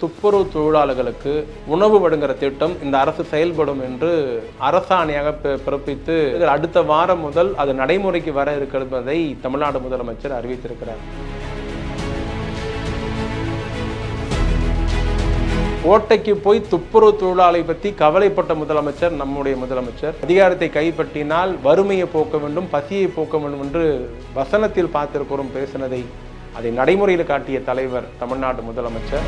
துப்புரவு தொழிலாளர்களுக்கு உணவு வழங்குற திட்டம் இந்த அரசு செயல்படும் என்று அரசாணையாக பிறப்பித்து அடுத்த வாரம் முதல் அது நடைமுறைக்கு வர இருக்கிறதை தமிழ்நாடு முதலமைச்சர் அறிவித்திருக்கிறார். கோட்டைக்கு போய் துப்புரவு தொழிலாளை பற்றி கவலைப்பட்ட முதலமைச்சர் நம்முடைய முதலமைச்சர் அதிகாரத்தை கைப்பற்றினால் வறுமையை போக்க வேண்டும் பசியை போக்க வேண்டும் என்று வசனத்தில் பார்த்திருக்கிறோம் பேசினதை அதை நடைமுறையில் காட்டிய தலைவர் தமிழ்நாடு முதலமைச்சர்.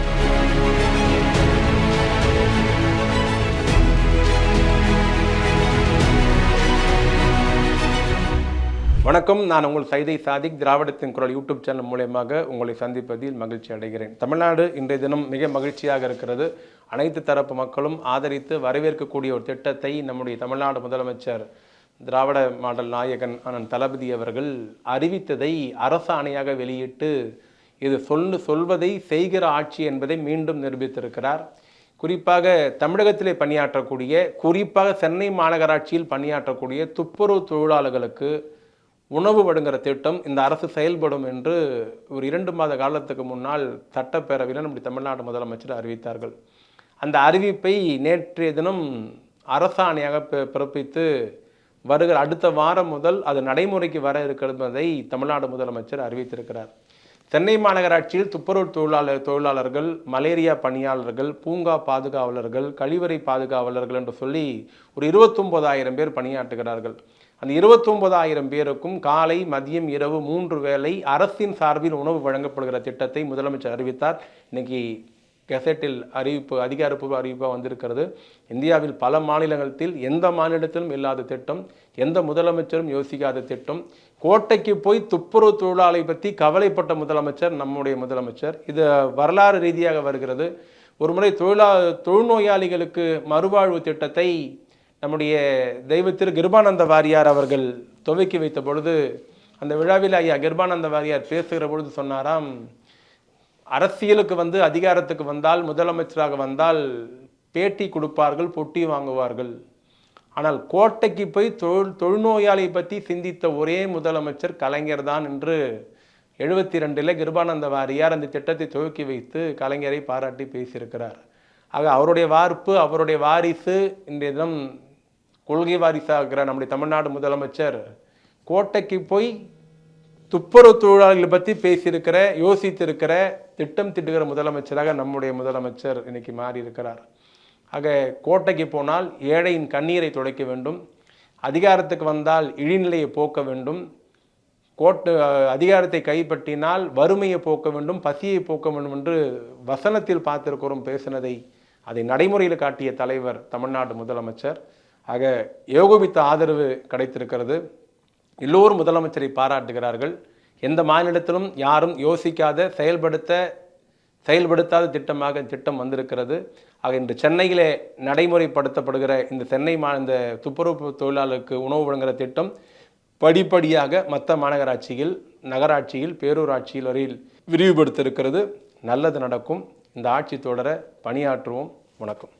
வணக்கம். நான் உங்கள் சைதை சாதிக் திராவிடத்தின் குரல் யூடியூப் சேனல் மூலயமாக உங்களை சந்திப்பதில் மகிழ்ச்சி அடைகிறேன். தமிழ்நாடு இன்றைய தினம் மிக மகிழ்ச்சியாக இருக்கிறது. அனைத்து தரப்பு மக்களும் ஆதரித்து வரவேற்கக்கூடிய ஒரு திட்டத்தை நம்முடைய தமிழ்நாடு முதலமைச்சர் திராவிட மாடல் நாயகன் அண்ணன் தளபதி அவர்கள் அறிவித்ததை அரசாணையாக வெளியிட்டு இது சொல்லு சொல்வதை செய்கிற ஆட்சி என்பதை மீண்டும் நிரூபித்திருக்கிறார். குறிப்பாக தமிழகத்திலே பணியாற்றக்கூடிய குறிப்பாக சென்னை மாநகராட்சியில் பணியாற்றக்கூடிய துப்புரவு தொழிலாளர்களுக்கு உணவு வழங்குகிற திட்டம் இந்த அரசு செயல்படும் என்று ஒரு இரண்டு மாத காலத்துக்கு முன்னால் சட்டப்பேரவையில் நம்முடைய தமிழ்நாடு முதலமைச்சர் அறிவித்தார்கள். அந்த அறிவிப்பை நேற்றைய தினம் அரசாணையாக பிறப்பித்து வருகிற அடுத்த வாரம் முதல் அது நடைமுறைக்கு வர இருக்கிறதை தமிழ்நாடு முதலமைச்சர் அறிவித்திருக்கிறார். சென்னை மாநகராட்சியில் துப்புரவு தொழிலாளர் தொழிலாளர்கள் மலேரியா பணியாளர்கள் பூங்கா பாதுகாவலர்கள் கழிவறை பாதுகாவலர்கள் என்று சொல்லி ஒரு இருபத்தொம்போதாயிரம் பேர் பணியாற்றுகிறார்கள். அந்த இருபத்தொன்பதாயிரம் பேருக்கும் காலை மதியம் இரவு மூன்று வேளை அரசின் சார்பில் உணவு வழங்கப்படுகிற திட்டத்தை முதலமைச்சர் அறிவித்தார். இன்னைக்கு கெசட்டில் அறிவிப்பு அதிகாரப்பூர்வ அறிவிப்பாக வந்திருக்கிறது. இந்தியாவில் பல மாநிலங்களில் எந்த மாநிலத்திலும் இல்லாத திட்டம் எந்த முதலமைச்சரும் யோசிக்காத திட்டம். கோட்டைக்கு போய் துப்புரவு தொழிலாளை பற்றி கவலைப்பட்ட முதலமைச்சர் நம்முடைய முதலமைச்சர். இது வரலாறு ரீதியாக வருகிறது. ஒரு முறை தொழிலா தொழுநோயாளிகளுக்கு மறுவாழ்வு திட்டத்தை நம்முடைய தெய்வத்திரு கிருபானந்த வாரியார் அவர்கள் துவக்கி வைத்த பொழுது அந்த விழாவில் ஐயா கிருபானந்த வாரியார் பேசுகிற பொழுது சொன்னாராம் அரசியலுக்கு வந்து அதிகாரத்துக்கு வந்தால் முதலமைச்சராக வந்தால் பேட்டி கொடுப்பார்கள் பொட்டி வாங்குவார்கள். ஆனால் கோட்டைக்கு போய் தொழில் தொழுநோயாளியை பற்றி சிந்தித்த ஒரே முதலமைச்சர் கலைஞர் தான் என்று எழுபத்தி ரெண்டில் கிருபானந்த வாரியார் அந்த திட்டத்தை துவக்கி வைத்து கலைஞரை பாராட்டி பேசியிருக்கிறார். ஆக அவருடைய வார்ப்பு அவருடைய வாரிசு இன்றைய தினம் கொள்கை இருக்கிற நம்முடைய தமிழ்நாடு முதலமைச்சர் கோட்டைக்கு போய் துப்புரவு தொழிலாளர்களை பற்றி பேசியிருக்கிற யோசித்திருக்கிற திட்டம் திட்டுகிற முதலமைச்சராக நம்முடைய முதலமைச்சர் இன்னைக்கு மாறி இருக்கிறார் ஆக கோட்டைக்கு போனால் ஏழையின் கண்ணீரை துடைக்க வேண்டும். அதிகாரத்துக்கு வந்தால் இழிநிலையை போக்க வேண்டும். கோட்டு அதிகாரத்தை கைப்பற்றினால் வறுமையை போக்க வேண்டும் பசியை போக்க வேண்டும் என்று வசனத்தில் பார்த்திருக்கிறோம் பேசினதை. அதை நடைமுறையில் காட்டிய தலைவர் தமிழ்நாடு முதலமைச்சர். ஆக ஏகோபித்த ஆதரவு கிடைத்திருக்கிறது. எல்லோரும் முதலமைச்சரை பாராட்டுகிறார்கள். எந்த மாநிலத்திலும் யாரும் யோசிக்காத செயல்படுத்த செயல்படுத்தாத திட்டமாக திட்டம் வந்திருக்கிறது. ஆக இன்று சென்னையிலே நடைமுறைப்படுத்தப்படுகிற இந்த சென்னை மா இந்த துப்புரவு தொழிலாளருக்கு உணவு வழங்குகிற திட்டம் படிப்படியாக மற்ற மாநகராட்சியில் நகராட்சியில் பேரூராட்சியில் வரையில் விரிவுபடுத்த இருக்கிறது நல்லது நடக்கும். இந்த ஆட்சி தொடர பணியாற்றுவோம். வணக்கம்.